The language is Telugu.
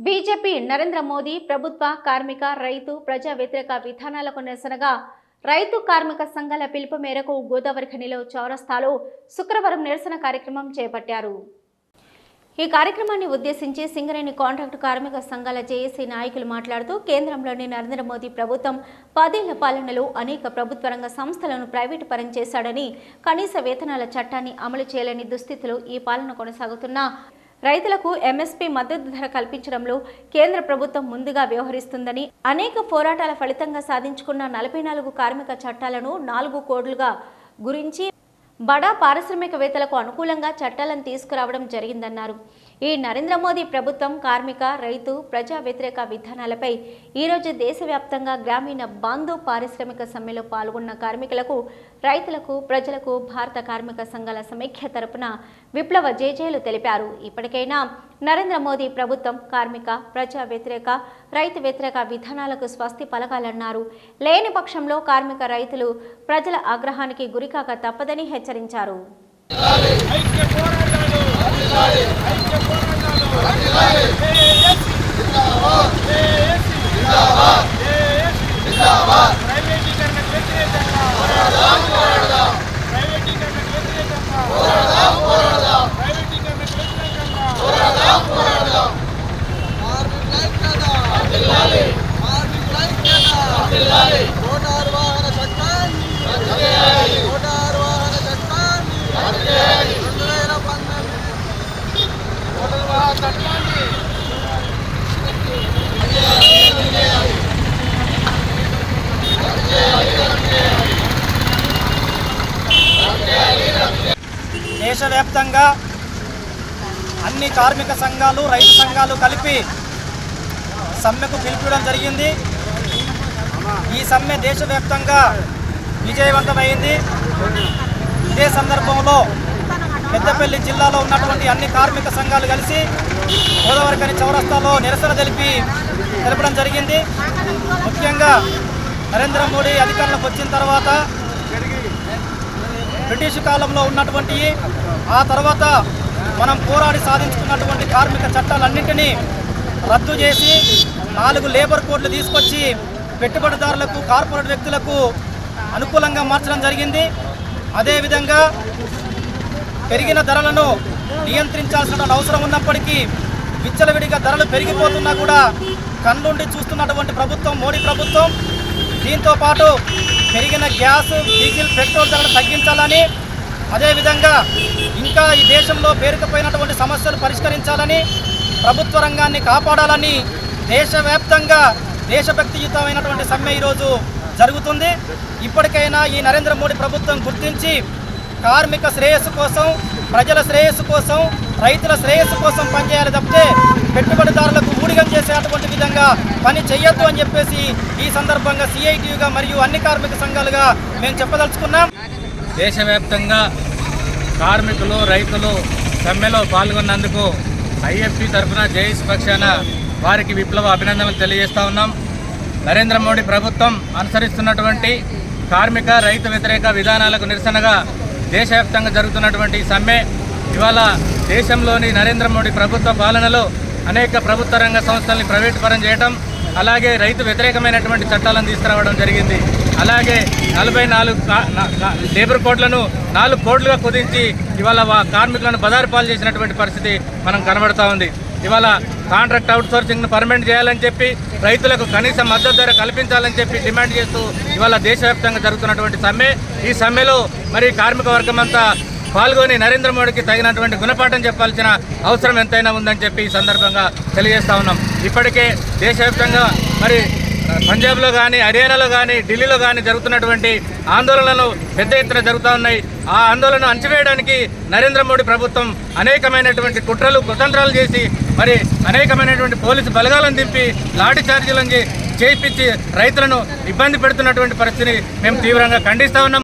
బీజేపీ నరేంద్ర మోదీ ప్రభుత్వ కార్మిక రైతు ప్రజా వ్యతిరేక విధానాలకు నిరసనగా రైతు కార్మిక సంఘాల పిలుపు మేరకు గోదావరి ఖనిలో చౌరస్తాలో శుక్రవారం నిరసన కార్యక్రమం చేపట్టారు. ఈ కార్యక్రమాన్ని ఉద్దేశించి సింగరేణి కాంట్రాక్టు కార్మిక సంఘాల జేఏసీ నాయకులు మాట్లాడుతూ కేంద్రంలోని నరేంద్ర మోదీ ప్రభుత్వం పదేళ్ళ పాలనలో అనేక ప్రభుత్వ రంగ సంస్థలను ప్రైవేటు పరం చేశాడని కనీస వేతనాల చట్టాన్ని అమలు చేయలేని దుస్థితిలో ఈ పాలన కొనసాగుతున్నా రైతులకు ఎంఎస్పీ మద్దతు ధర కల్పించడంలో కేంద్ర ప్రభుత్వం ముందుగా వ్యవహరిస్తుందని అనేక పోరాటాల ఫలితంగా సాధించుకున్న నలభై నాలుగు కార్మిక చట్టాలను నాలుగు కోడ్లుగా గురించి బడా పారిశ్రామికవేత్తలకు అనుకూలంగా చట్టాలను తీసుకురావడం జరిగిందన్నారు. ఈ నరేంద్ర మోదీ ప్రభుత్వం కార్మిక రైతు ప్రజా వ్యతిరేక విధానాలపై ఈరోజు దేశవ్యాప్తంగా గ్రామీణ బంధు పారిశ్రామిక సమ్మెలో పాల్గొన్న కార్మికులకు రైతులకు ప్రజలకు భారత కార్మిక సంఘాల సమైక్య తరపున విప్లవ జేజేలు తెలిపారు. ఇప్పటికైనా నరేంద్ర మోదీ ప్రభుత్వం కార్మిక ప్రజా వ్యతిరేక రైతు వ్యతిరేక విధానాలకు స్వస్తి పలకాలన్నారు. లేని పక్షంలో కార్మిక రైతులు ప్రజల ఆగ్రహానికి గురికాక తప్పదని హెచ్చరించారు. ఐక్య పోరాటాలు దేశవ్యాప్తంగా అన్ని కార్మిక సంఘాలు రైతు సంఘాలు కలిపి సమ్మెకు పిలిపించడం జరిగింది. ఈ సమ్మె దేశవ్యాప్తంగా విజయవంతమైంది. ఇదే సందర్భంలో పెద్దపల్లి జిల్లాలో ఉన్నటువంటి అన్ని కార్మిక సంఘాలు కలిసి గోదావరికని చౌరస్తాలో నిరసన తెలిపి తెలపడం జరిగింది. ముఖ్యంగా నరేంద్ర మోడీ అధికారంలోకి వచ్చిన తర్వాత బ్రిటిష్ కాలంలో ఉన్నటువంటి ఆ తర్వాత మనం పోరాడి సాధించుకున్నటువంటి కార్మిక చట్టాలన్నింటినీ రద్దు చేసి నాలుగు లేబర్ కోడ్లు తీసుకొచ్చి పెట్టుబడిదారులకు కార్పొరేట్ వ్యక్తులకు అనుకూలంగా మార్చడం జరిగింది. అదేవిధంగా పెరిగిన ధరలను నియంత్రించాల్సిన అవసరం ఉన్నప్పటికీ విచ్చలవిడిగా ధరలు పెరిగిపోతున్నా కూడా కన్నుండి చూస్తున్నటువంటి ప్రభుత్వం మోడీ ప్రభుత్వం దీంతో పాటు పెరిగిన గ్యాస్ డీజిల్ పెట్రోల్ ధరలు తగ్గించాలని అదేవిధంగా ఇంకా ఈ దేశంలో పేరుకుపోయినటువంటి సమస్యలు పరిష్కరించాలని ప్రభుత్వ రంగాన్ని కాపాడాలని దేశవ్యాప్తంగా దేశభక్తియుతమైనటువంటి సమ్మె ఈరోజు జరుగుతుంది. ఇప్పటికైనా ఈ నరేంద్ర మోడీ ప్రభుత్వం గుర్తించి కార్మిక శ్రేయస్సు కోసం ప్రజల శ్రేయస్సు కోసం రైతుల శ్రేయస్సు కోసం పనిచేయాలి తప్పితే పెట్టుబడిదారులకు ఊడిగం చేసేటువంటి విధంగా పని చేయొద్దు అని చెప్పేసి ఈ సందర్భంగా సిఐటియుగా మరియు అన్ని కార్మిక సంఘాలుగా మేము చెప్పదలుచుకున్నాం. దేశవ్యాప్తంగా కార్మికులు రైతులు సమ్మెలో పాల్గొన్నందుకు ఐఎఫ్పి తరఫున జేఎస్ పక్షాన వారికి విప్లవ అభినందనలు తెలియజేస్తా ఉన్నాం. నరేంద్ర మోడీ ప్రభుత్వం అనుసరిస్తున్నటువంటి కార్మిక రైతు వ్యతిరేక విధానాలకు నిరసనగా దేశవ్యాప్తంగా జరుగుతున్నటువంటి సమ్మె ఇవాళ దేశంలోని నరేంద్ర మోడీ ప్రభుత్వ పాలనలో అనేక ప్రభుత్వ రంగ సంస్థల్ని ప్రైవేటు పరం చేయడం అలాగే రైతు వ్యతిరేకమైనటువంటి చట్టాలను తీసుకురావడం జరిగింది. అలాగే నలభై నాలుగు లేబర్ కోడ్లను నాలుగు కోట్లుగా కుదించి ఇవాళ కార్మికులను బదారిపాలు చేసినటువంటి పరిస్థితి మనం కనబడతా ఉంది. ఇవాళ కాంట్రాక్ట్ అవుట్ సోర్సింగ్ను పర్మనెంట్ చేయాలని చెప్పి రైతులకు కనీస మద్దతు ధర కల్పించాలని చెప్పి డిమాండ్ చేస్తూ ఇవాళ దేశవ్యాప్తంగా జరుగుతున్నటువంటి సమ్మె. ఈ సమ్మెలో మరి కార్మిక వర్గం అంతా పాల్గొని నరేంద్ర మోడీకి తగినటువంటి గుణపాఠం చెప్పాల్సిన అవసరం ఎంతైనా ఉందని చెప్పి ఈ సందర్భంగా తెలియజేస్తా ఉన్నాం. ఇప్పటికే దేశవ్యాప్తంగా మరి పంజాబ్లో కానీ హర్యానాలో కానీ ఢిల్లీలో కానీ జరుగుతున్నటువంటి ఆందోళనలు పెద్ద ఎత్తున జరుగుతూ ఉన్నాయి. ఆ ఆందోళన అణచివేయడానికి నరేంద్ర మోడీ ప్రభుత్వం అనేకమైనటువంటి కుట్రలు కుతంత్రాలు చేసి మరి అనేకమైనటువంటి పోలీసు బలగాలను దింపి లాఠీ చార్జీలను చేయించి రైతులను ఇబ్బంది పెడుతున్నటువంటి పరిస్థితిని మేము తీవ్రంగా ఖండిస్తూ ఉన్నాం.